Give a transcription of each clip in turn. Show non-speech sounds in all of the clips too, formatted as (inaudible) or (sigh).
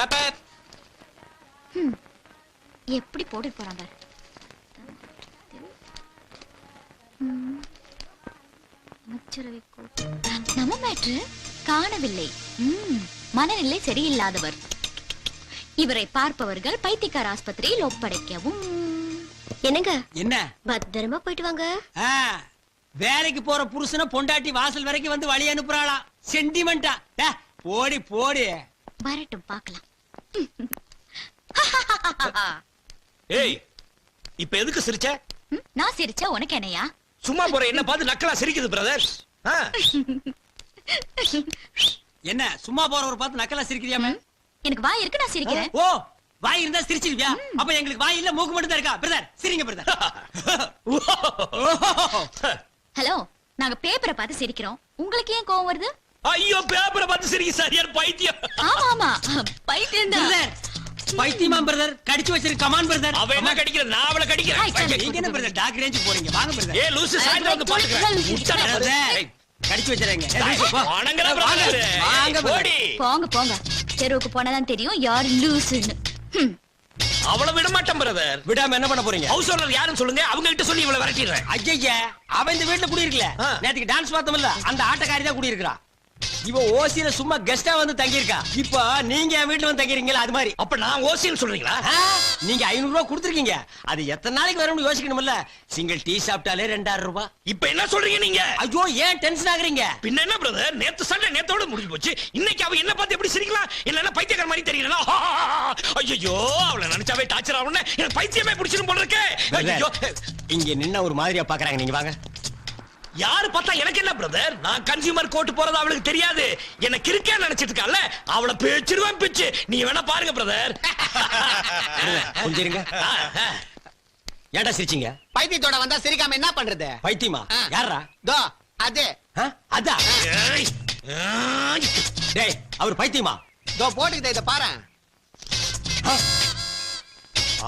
Paper எப்படி போட்டு போறாங்க? ம். அமைச்சரவை கூட்டு. நம்ம மேட்ரு காணவில்லை. மனநிலை சரியில்லாதவர். இவரை பார்ப்பவர்கள் பைத்தியக்கார ஆஸ்பத்திரியில் ஒப்படைக்கவும். என்னங்க? என்ன? பத்திரமா போயிட்டு வாங்க. வேலைக்கு போற புருஷனை பொண்டாட்டி வாசல் வரைக்கும் வந்து வழி அனுப்புறாளா சென்டிமெண்டா போடி போடி. வரட்டும் பார்க்கலாம். (laughs) ஏய் இப்ப எதுக்கு சிரிச்ச? நான் சிரிச்சா உனக்கு என்னையா சும்மா போற என்ன பார்த்து நக்கலா சிரிக்குது பிரதர் என்ன சும்மா போறவர் பார்த்து நக்கலா சிரிக்கிறியாமே? எனக்கு வாய் இருக்கு நான் சிரிக்கிறேன். ஓ வாய் இருந்தா சிரிச்சிருவியா? அப்ப எங்களுக்கு வாய் இல்ல மூக்கு மட்டும் தான் இருக்கா? பிரதர் சிரிங்க பிரதர் ஹலோ (laughs) நாங்க பேப்பரை பார்த்து சிரிக்கிறோம். உங்களுக்கு ஏன் கோவம் வருது? ஐயோ பேப்பரை பார்த்து சிரிக்க சரியான பைத்தியம்? ஆமா ஆமா. பைத்தியம் தான் பிரதர் பைத்தியமா பிரதர் கடிச்சு வச்சிருக்க கமான் பிரதர் அவ என்ன கடிக்கிற? நான் அவளை கடிக்கிறேன். சரி. நீங்க என்ன பிரதர் டாக் ரேஞ்ச் போறீங்க. வாங்க பிரதர் ஏ லூசு சாயந்தரம் வந்து பாத்துக்கிறேன். முட்டாளா பாரு. பிரதர் கடிச்சு வச்சிருங்க வணங்குறேன் வாங்க brother. வாங்க. போடி போங்க போங்க. தெருவுக்கு போனாதான் தெரியும் யார் லூசுன்னு. அவளை விட மாட்டேன் பிரதர் விடாம என்ன பண்ண போறீங்க? ஹவுஸ் ஓனர் யாருன்னு சொல்லுங்க. அவங்க கிட்ட சொல்லி இவளை விரட்டிடுறேன். ஐயா அவன் இந்த வீட்டுல குடியிருக்கல. ஆ. நேத்துக்கு டான்ஸ் பார்த்தோம்ல. அந்த ஆட்டக்காரி தான் குடியிருக்கிறா. இவ ஓசியில சும்மா கெஸ்டா வந்து தங்கியிருக்கா. இப்போ நீங்க என் வீட்டுல வந்து தங்கிறீங்களா அது மாதிரி. அப்ப நான் ஓசின்னு சொல்றீங்களா? நீங்க ஐநூறு ரூபாய் கொடுத்துருக்கீங்க. அது எத்தனை நாளைக்கு வரும்னு யோசிக்கணும்ல. சிங்கிள் டீ சாப்பிட்டாலே ரெண்டாயிரம் ரூபாய் இப்ப என்ன சொல்றீங்க நீங்க? ஐயோ ஏன் டென்ஷன் ஆகுறீங்க? பின்ன என்ன பிரதர் நேத்து சண்டை நேத்தோட முடிஞ்சு போச்சு. இன்னைக்கு அவ என்ன பார்த்து எப்படி சிரிக்கலாம்? இல்லன்னா பைத்தியக்கார மாதிரி தெரியல (laughs) ஐயோ அவளை நினைச்சாவே டார்ச்சர் ஆகணும் எனக்கு பைத்தியமே பிடிச்சிரும் போல இருக்கே. ஐயோ இங்க நின்ன ஒரு மாதிரியா பாக்குறாங்க. நீங்க வாங்க. யாரு பார்த்தா எனக்கு என்ன பிரதர் நான் கன்சியூமர் கோர்ட் போறது அவளுக்கு தெரியாது. என்ன கிறுக்கே நினைச்சிட்டு இருக்கால அவளை பேச்சிருவேன் பிச்சு. நீ வேணா பாருங்க பிரதர் கொஞ்சம் இருங்க சிரிச்சீங்க? பைத்தியத்தோட வந்தா சிரிக்காம என்ன பண்றது? பைத்தியமா. யாரா தோ அது. ஆ, அதான் டேய் அவர் பைத்தியமா? தோ போட்டுக்கிட்ட இத பாரு.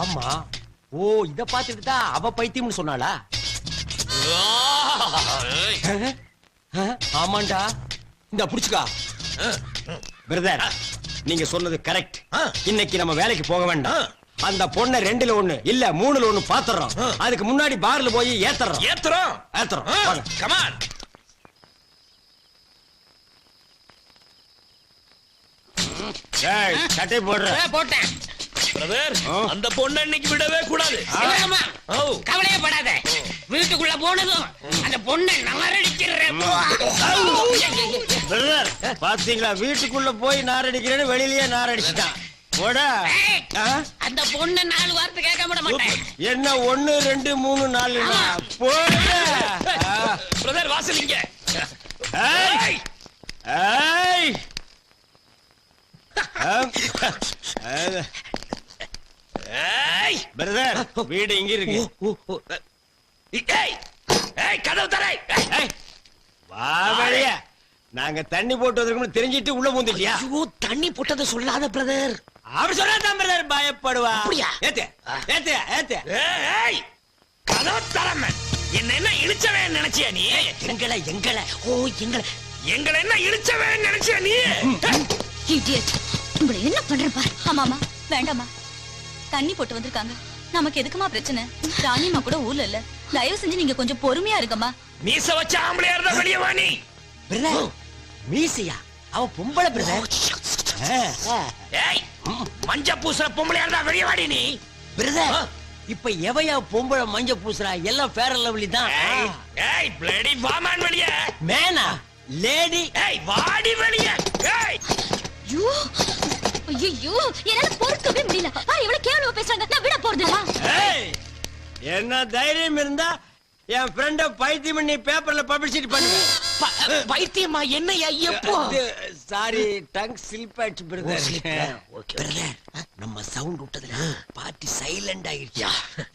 ஆமா. ஓ இத பாத்துட்டு தான் அவ பைத்தியம்னு சொன்னாளா? ஆமாண்டா. இந்த புடிச்சுக்கா. பிரதர் நீங்க சொன்னது கரெக்ட். இன்னைக்கு நம்ம வேலைக்கு போக வேண்டாம். அந்த பொண்ணை ரெண்டுல ஒண்ணு இல்ல மூணுல ஒண்ணு பாத்துறோம். அதுக்கு முன்னாடி பார்ல போய் ஏத்துறோம். ஏத்துறோம். ஏத்துறோம். கமான் சட்டை போடுற. போட்டேன். பிரதர். அந்த பொண்ணை இன்னைக்கு விடவே கூடாது. கவலையே படாத வீட்டுக்குள்ள போனதும் அந்த பொண்ணை நாரடிக்கிறேன் பிரதர் பாத்தீங்களா? வீட்டுக்குள்ள போய் நார் அடிக்கிறேன்னு வெளியிலயே நார் அடிச்சுட்டான் போடா ஆ? அந்த பொண்ணை நாலு வார்த்தை கேட்க விட மாட்டேன். என்ன ஒண்ணு ரெண்டு மூணு நாலு. பிரதர் வாசலிங்க ஏய். ஏய். ஏய்! பிரதர் வீடு இங்க இருக்கு. ஏய் ஏய் கதவு தரை. ஏய், வா வெளிய நாங்க தண்ணி போட்டு வந்திருக்கோம்னு தெரிஞ்சிட்டு உள்ள பூந்துட்டியா? ஐயோ தண்ணி போட்டதை சொல்லாத பிரதர் அப்படி சொன்னா தான் பிரதர் பயப்படுவா. அப்படியா? ஏத்து ஏத்து ஏத்து. ஏய் கதவு தரம என்ன என்ன இழிச்சவன் நினைச்சியா நீ? எங்களை எங்களை. ஓ எங்களை. எங்களை என்ன இழிச்சவன் நினைச்சியா நீ? இடியட் உங்களை என்ன பண்றேன் பாரு. ஆமாமா வேண்டாமா தண்ணி போட்டு வந்திருக்காங்க. நமக்கு எதுக்குமா பிரச்சனை? ராணிமா கூட ஊர்ல இல்ல. தயவு செஞ்சு நீங்க கொஞ்சம் பொறுமையா இருக்கமா மீச வச்ச ஆம்பளையா இருந்தா வெளியே வா நீ. பிரதர் மீசையா? அவ பொம்பளை பிரதர். ஏய் மஞ்ச பூசுற பொம்பளையா இருந்தா வெளியே வாடி நீ. பிரதர். இப்ப எவையா பொம்பளை மஞ்ச பூசுறா? எல்லாம் ஃபேர் லவ்லி தான். ஏய் ஏய் பிளடி வாமான் வெளியே. மேனா லேடி ஏய் வாடி வெளியே. ஏய். ஐயோ. ஐயோ என்னால பொறுக்கவே முடியல. பாரு இவ்வளவு கேவலமா பேசுறாங்க. நான் விட ஏய் என்ன தைரியம் இருந்தா என் ஃப்ரெண்ட பைத்தியம் பண்ணி பேப்பர்ல பப்ளிசிட்டி பண்ணுவேன் பைத்தியமா? என்னையா சாரி டங் ஸ்லிப் ஆயிடுச்சு பிரதர் ஓகே பிரதர் நம்ம சவுண்ட் விட்டதுல பார்ட்டி சைலண்ட் ஆயிடுச்சு.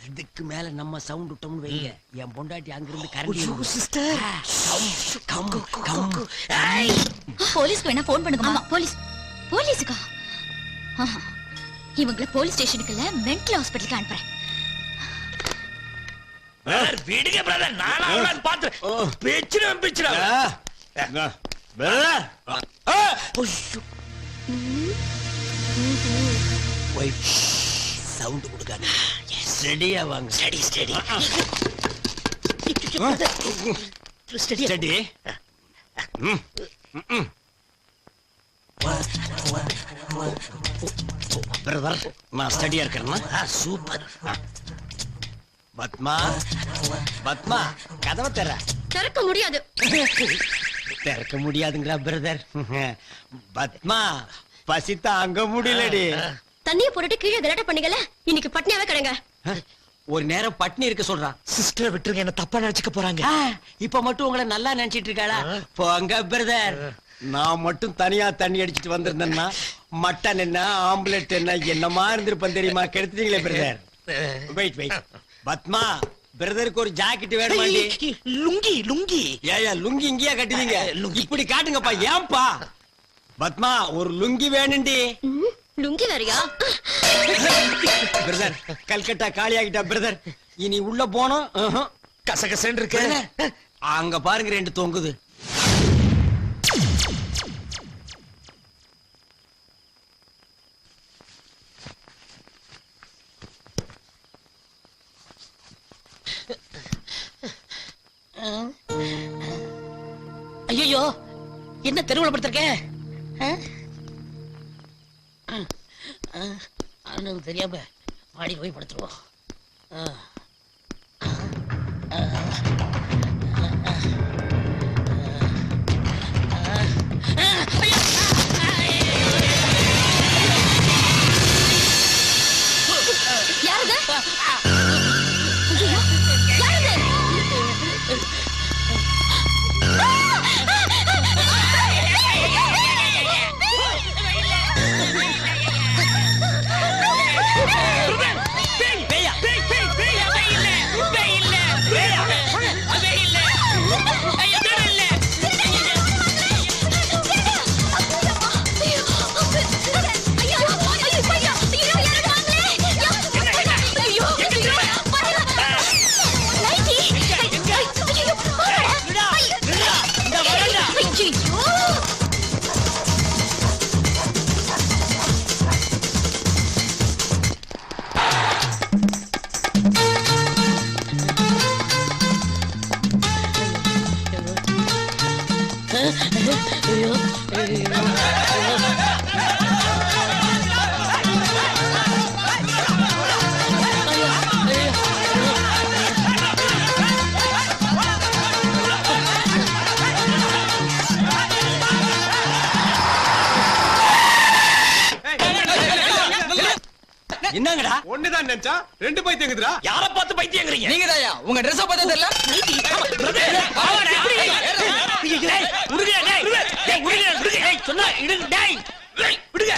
இதுக்கு மேல நம்ம சவுண்ட் விட்டோம்னு வைங்க. என் பொண்டாட்டி அங்கிருந்து கரண்ட் சிஸ்டர் கம் கம் ஏய்! போலீஸ்க்கு வேணா போன் பண்ணுங்க ஆமா போலீஸ். போலீஸுக்கா. இவங்கள போலீஸ் ஸ்டேஷனுக்கு இல்ல மென்டல் ஹாஸ்பிட்டலுக்கு அனுப்புறேன் பிரதர் விடுங்க பிரதர் நானா அவளான்னு பார்த்து ஓ. பிச்சிரும் பிச்சிரும் பிரதர். ஒய்ஃப் சவுண்ட் கொடுக்காது ரெடியா வாங்க. ஸ்டடி ஸ்டடி ஸ்டடி பிரதர் நான் ஸ்டடியா இருக்கிறேன்னா சூப்பர் பத்மா பத்மா கதவை தர திறக்க முடியாது. திறக்க முடியாதுங்களா பிரதர் பத்மா பசி தாங்க முடியலடி. தண்ணிய போட்டுட்டு கீழே கலாட்ட பண்ணீங்கல்ல இன்னைக்கு பட்னியாவே கிடங்க. ஒரு நேரம் பட்னி இருக்க சொல்றான் சிஸ்டர் விட்டுருங்க என்ன தப்பா நினைச்சுக்க போறாங்க. இப்ப மட்டும் உங்களை நல்லா நினைச்சிட்டு இருக்காளா? போங்க பிரதர் நான் மட்டும் தனியா தண்ணி அடிச்சிட்டு வந்திருந்தேன்னா மட்டன் என்ன ஆம்புலெட் என்ன என்னமா இருந்திருப்பேன் தெரியுமா? கெடுத்துட்டீங்களே பிரதர் வெயிட் வெயிட் பத்மா பிரதருக்கு ஒரு ஜாக்கெட் வேணுமாண்டி? லுங்கி லுங்கி. ஏயா லுங்கி இங்கேயா கட்டுவீங்க? லுங்கி. இப்படி காட்டுங்கப்பா ஏன்பா? பத்மா ஒரு லுங்கி வேணுண்டி. லுங்கி வேறயா? பிரதர் கல்கட்டா காலி ஆகிட்டா பிரதர் இனி உள்ள போனோம். ம்ஹும். கசகசன்னு இருக்கு. அங்க பாருங்க ரெண்டு தொங்குது. ஐயோ என்ன தெருவுல படுத்திருக்க? தெரியாம மாடி போய் படுத்துருவோம். ஆ. ஒண்ணுதான் நினைச்சா? ரெண்டு பைத்தியம் இருக்குதுடா யார பார்த்து பைத்தியங்கறீங்க நீங்க தாயா உங்க ட்ரெஸ் பார்த்தா தெரியல? டேய், டேய், சொன்னா இடுங்க, டேய், விடுங்க.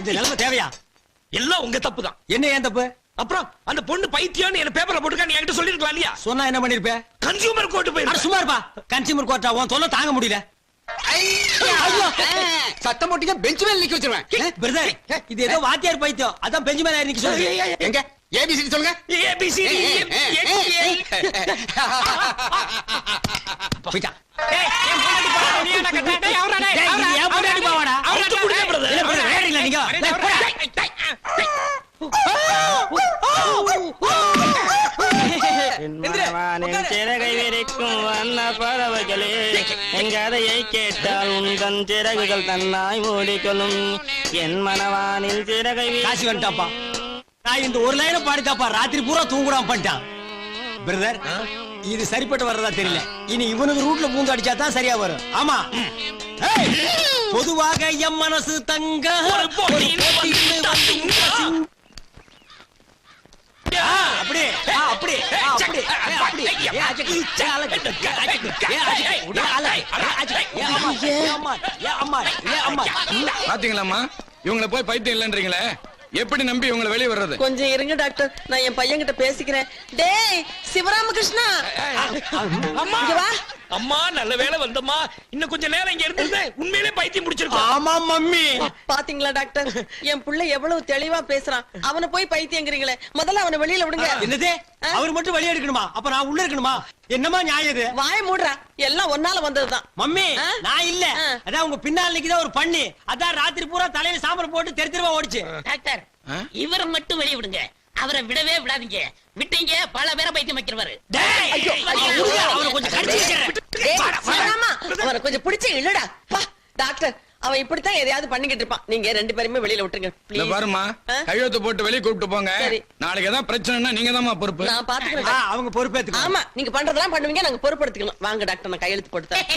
இந்த நிலைமை தேவையா? எல்லாம் உங்க தப்பு தான் என்ன ஏன் தப்பு? அப்புறம் அந்த பொண்ணு பைத்தியம்னு என்ன பேப்பர்ல போட்டுக்கா நீ என்கிட்ட சொல்லிருக்கலாம் இல்லையா சொன்னா என்ன பண்ணிருப்ப கன்சியூமர் கோர்ட் போய் சும்மா இருப்பா கன்சியூமர் கோர்ட்டா உன் தொல்லை தாங்க முடியல சத்தம் போட்டீங்க பெஞ்ச் மேல நிக்க வச்சிருவேன் பிரதர் இது ஏதோ வாத்தியார் பைத்தியம் அதான் பெஞ்சு மேல நிக்க சொல்லுங்க எங்க ஏபிசிடி சொல்லுங்க வேறீங்களா நீங்க? டேய், போடா. டேய், டேய், டேய். மனவானின் சிறகை விரிக்கும் வண்ண பறவைகளே என் கதையை கேட்டால் உந்தன் சிறகுகள் தன்னாய் மூடிக்கொள்ளும் என் மனவானில் சிறகை காசு வந்துட்டாப்பா. நான் இந்த ஒரு லைனை பாடித்தாப்பா ராத்திரி பூரா தூங்குடாம பண்ணிட்டான். பிரதர் இது சரிப்பட்டு வர்றதா தெரியல. இனி இவனுக்கு ரூட்ல பூந்து அடிச்சா தான் சரியா வரும். ஆமா. பொதுவாக என் மனசு தங்க. அம்மா, அம்மா, ஏ, அம்மா, ஏ, அம்மா. பாத்தீங்களாம்மா? இவங்கள போய் பைத்தியம் இல்லன்றீங்களே? எப்படி நம்பி இவங்களை வெளியே வர்றது? கொஞ்சம் இருங்க டாக்டர். நான் என் பையன்கிட்ட பேசிக்கிறேன். டேய் சிவராமகிருஷ்ணா. இங்க வா. அம்மா நல்ல வேளை வந்தம்மா. இன்னும் கொஞ்ச நேரம் இங்க இருந்திருந்தேன் உண்மையிலே பைத்தியம் முடிச்சிருக்கோம் ஆமா மம்மி. பாத்தீங்களா டாக்டர்? என் புள்ள எவ்வளவு தெளிவா பேசுறான். அவனை போய் பைத்தியங்கிறீங்களே. முதல்ல அவனை வெளியில விடுங்க. என்னது? அவர் மட்டும் வெளியே எடுக்கணுமா? அப்ப நான் உள்ள இருக்கணுமா? என்னமா நியாயம் இது? வாய மூடுறா. எல்லாம் ஒன்னால வந்ததுதான். மம்மி? நான் இல்ல. அதான் உங்க பின்னால் நிக்குதா ஒரு பண்ணி. அதான் ராத்திரி பூரா தலையில சாம்பல் போட்டு தெரு தெருவா ஓடிச்சு. டாக்டர் இவரை மட்டும் வெளிய விடுங்க. அவரை விடவே விடாதீங்க. விட்டீங்க பல பேரை பைத்தியம் வைக்கிறவாரு. அவனை கொஞ்சம் பிடிச்சு இழுடா பா டாக்டர் அவன் இப்படித்தான் எதையாவது பண்ணிக்கிட்டு இருப்பான் நீங்க ரெண்டு பேருமே வெளியில விட்டுருங்க. please. பாருமா? கையெழுத்து போட்டு வெளியே கூப்பிட்டு போங்க. சரி. நாளைக்கு ஏதாவது பிரச்சனைனா நீங்க தான் பொறுப்பு. நான் பாத்துக்கிறேன். அவங்க பொறுப்பேத்துக்கோ ஆமா நீங்க பண்றதெல்லாம் பண்ணுவீங்க நாங்க பொறுப்படுத்திக்கலாம். வாங்க டாக்டர் நான் கையெழுத்து போட்டு தரேன்.